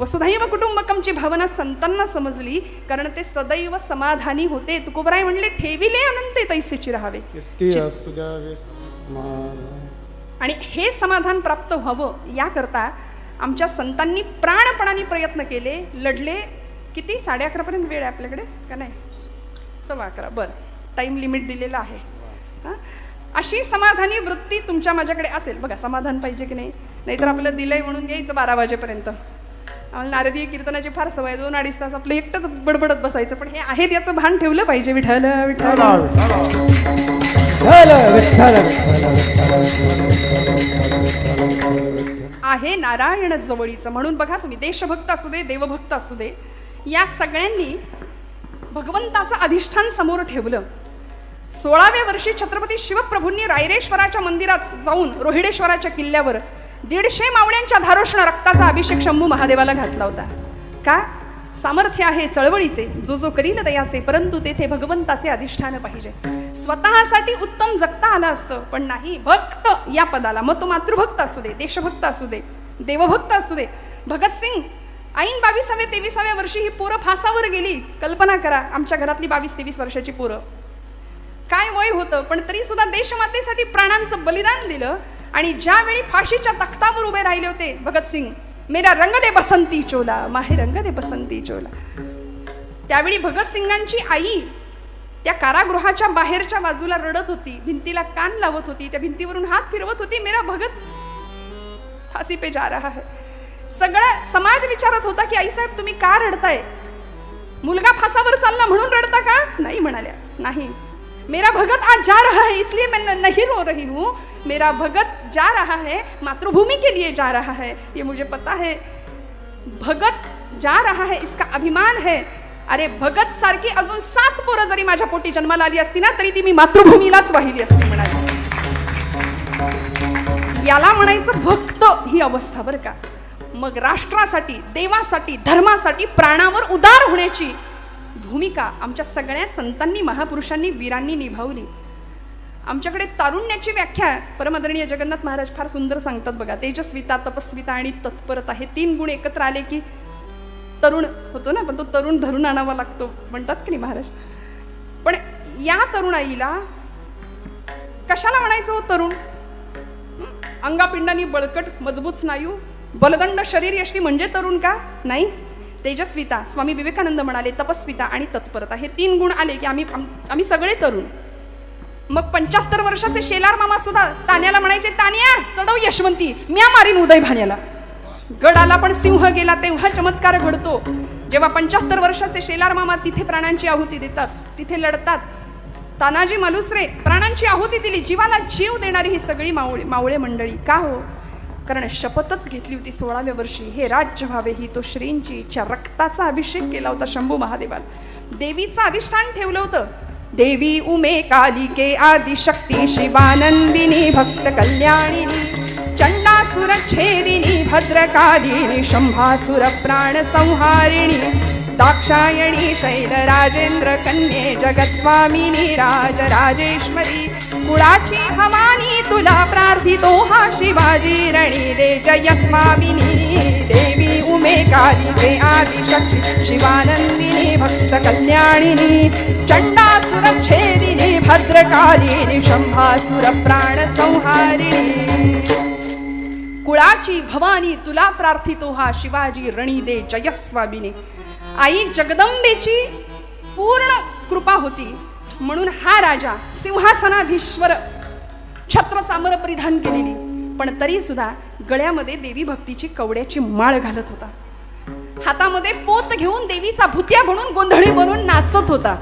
वसुधैव कुटुंबकमची भावना संतांना समजली कारण ते सदैव समाधानी होते. तुकोबराय म्हणले ठेविले अनंते तैसेची राहावे. आणि हे समाधान प्राप्त व्हावं याकरता आमच्या संतांनी प्राणपणाने प्रयत्न केले. लढले किती? साडे अकरापर्यंत वेळ आहे आपल्याकडे? का नाही? सव्वा अकरा. बरं. टाईम लिमिट दिलेलं आहे. हां? अशी समाधानी वृत्ती तुमच्या माझ्याकडे असेल. बघा समाधान पाहिजे की नाही? नाहीतर आपलं दिलंय म्हणून घ्यायचं बारा वाजेपर्यंत. आम्हाला नारदीय कीर्तनाची फार सवय. दोन अडीच तास आपलं एकटंच बडबडत बसायचं पण हे आहे त्याचं भान ठेवलं पाहिजे. विठ्ठल विठ्ठल आहे नारायण जवळीचं म्हणून बघा तुम्ही देशभक्त असू दे देवभक्त असू दे या सगळ्यांनी भगवंताचं अधिष्ठान समोर ठेवलं सोळाव्या वर्षी छत्रपती शिवप्रभूंनी रायरेश्वराच्या मंदिरात जाऊन रोहिडेश्वराच्या किल्ल्यावर दीडशे मावळ्यांच्या धारोष्ण रक्ताचा अभिषेक शंभू महादेवाला घातला होता. का? सामर्थ्य आहे चळवळीचे जो जो करील दयाचे परंतु तेथे भगवंताचे अधिष्ठान पाहिजे. स्वतःसाठी उत्तम जगता आलं असतं पण नाही भक्त या पदाला. मग तो मातृभक्त असू दे देशभक्त असू दे देवभक्त असू दे. भगतसिंग ऐन बावीसाव्या तेविसाव्या वर्षी ही पोरं फासावर गेली. कल्पना करा आमच्या घरातली बावीस तेवीस वर्षाची पोरं. काय वय होतं पण तरी सुद्धा देशमातेसाठी प्राणांचं बलिदान दिलं. आणि ज्यावेळी फाशीच्या तख्तावर उभे राहिले होते भगतसिंग मेरा रंग दे बसंती चोला माहे रंग दे बसंती चोला. त्यावेळी भगतसिंगांची आई त्या कारागृहाच्या बाहेरच्या बाजूला रडत होती भिंतीला कान लावत होती त्या भिंतीवरून हात फिरवत होती मेरा भगत फासी पे जा रहा है. सगळं समाज विचारत होता की आईसाहेब तुम्ही का रडताय? मुलगा फासावर चालला म्हणून रडता का? नाही म्हणाल्या. नाही. मेरा भगत आज जा रहा है इसलिए मैं नहीं रो रही हूँ। मेरा भगत जा रहा है मातृभूमि के लिए जा रहा है। ये मुझे पता है। भगत जा रहा है इसका अभिमान है। अरे भगत सारखी अजून सात पोरं जरी माझ्या पोटी जन्माला आली असती ना तरी ती मी मातृभूमीलाच वाहिली असती म्हणाली. याला म्हणायचं भक्त ही अवस्था बरं का. मग राष्ट्रासाठी देवासाठी धर्मासाठी प्राणावर उदार होण्याची भूमिका आमच्या सगळ्या संतांनी महापुरुषांनी वीरांनी निभावली. आमच्याकडे तारुण्याची व्याख्या परमादरणीय जगन्नाथ महाराज फार सुंदर सांगतात बघा. तेजस्विता तपस्विता आणि तत्परता हे तीन गुण एकत्र आले की तरुण होतो ना पण तो तरुण धरून आणावा लागतो. म्हणतात की नाही महाराज? पण या तरुणाईला कशाला म्हणायचं हो तरुण? अंगापिंडानी बळकट मजबूत स्नायू बलदंड शरीर यष्टी म्हणजे तरुण का? नाही. तेजस्विता स्वामी विवेकानंद म्हणाले तपस्विता आणि तत्परता हे तीन गुण आले की आम्ही आम- आम्ही सगळे तरुण. मग पंच्याहत्तर वर्षाचे शेलार मामा सुद्धा तान्याला म्हणायचे तान्या चढव यशवंती म्या मारीन उदय भाण्याला. गडाला पण सिंह गेला तेव्हा चमत्कार घडतो. जेव्हा पंच्याहत्तर वर्षाचे शेलार मामा तिथे प्राणांची आहुती देतात तिथे लढतात. तानाजी मालुसरे प्राणांची आहुती दिली जीवाला जीव देणारी ही सगळी मावळे मावळे मंडळी. का हो? कारण शपथच घेतली होती सोळाव्या वर्षी. हे राज्य व्हावे ही तो श्रींची इच्छा. रक्ताचा अभिषेक केला होता शंभू महादेवाला देवीचं अधिष्ठान ठेवलं होतं. देवी उमे कालिके आदिशक्ती शिवानंदिनी भक्त कल्याणिनी चंडासुर छेदिनी भद्रकालिनी शंभासुर प्राण संहारिणी दाक्षायणी शैल राजेंद्र कन्ये जगत्स्वामिनी राजराजेश्वरी कुळाची हवानी तुला प्रार्थितो हा शिवाजी रणी जयस्वामिनी देवी उमे कालिके आदिशक्ती शिवानंदिनी भक्त कल्याणिनी चंडा छेदिनी भद्रकालिनी शंभासुर प्राण संहारिणी. कुळाची भवानी तुला प्रार्थितो हा शिवाजी रणी दे जयस्वामिनी. आई जगदंबेची पूर्ण कृपा होती. म्हणून हा राजा सिंहासनाधीश्वर छत्र चामर परिधान केलेली. पण तरी सुद्धा गळ्यामध्ये देवी भक्तीची कवड्याची माळ घालत होता. हातामध्ये पोत घेऊन देवीचा भुतिया म्हणून गोंधळी बनून नाचत होता.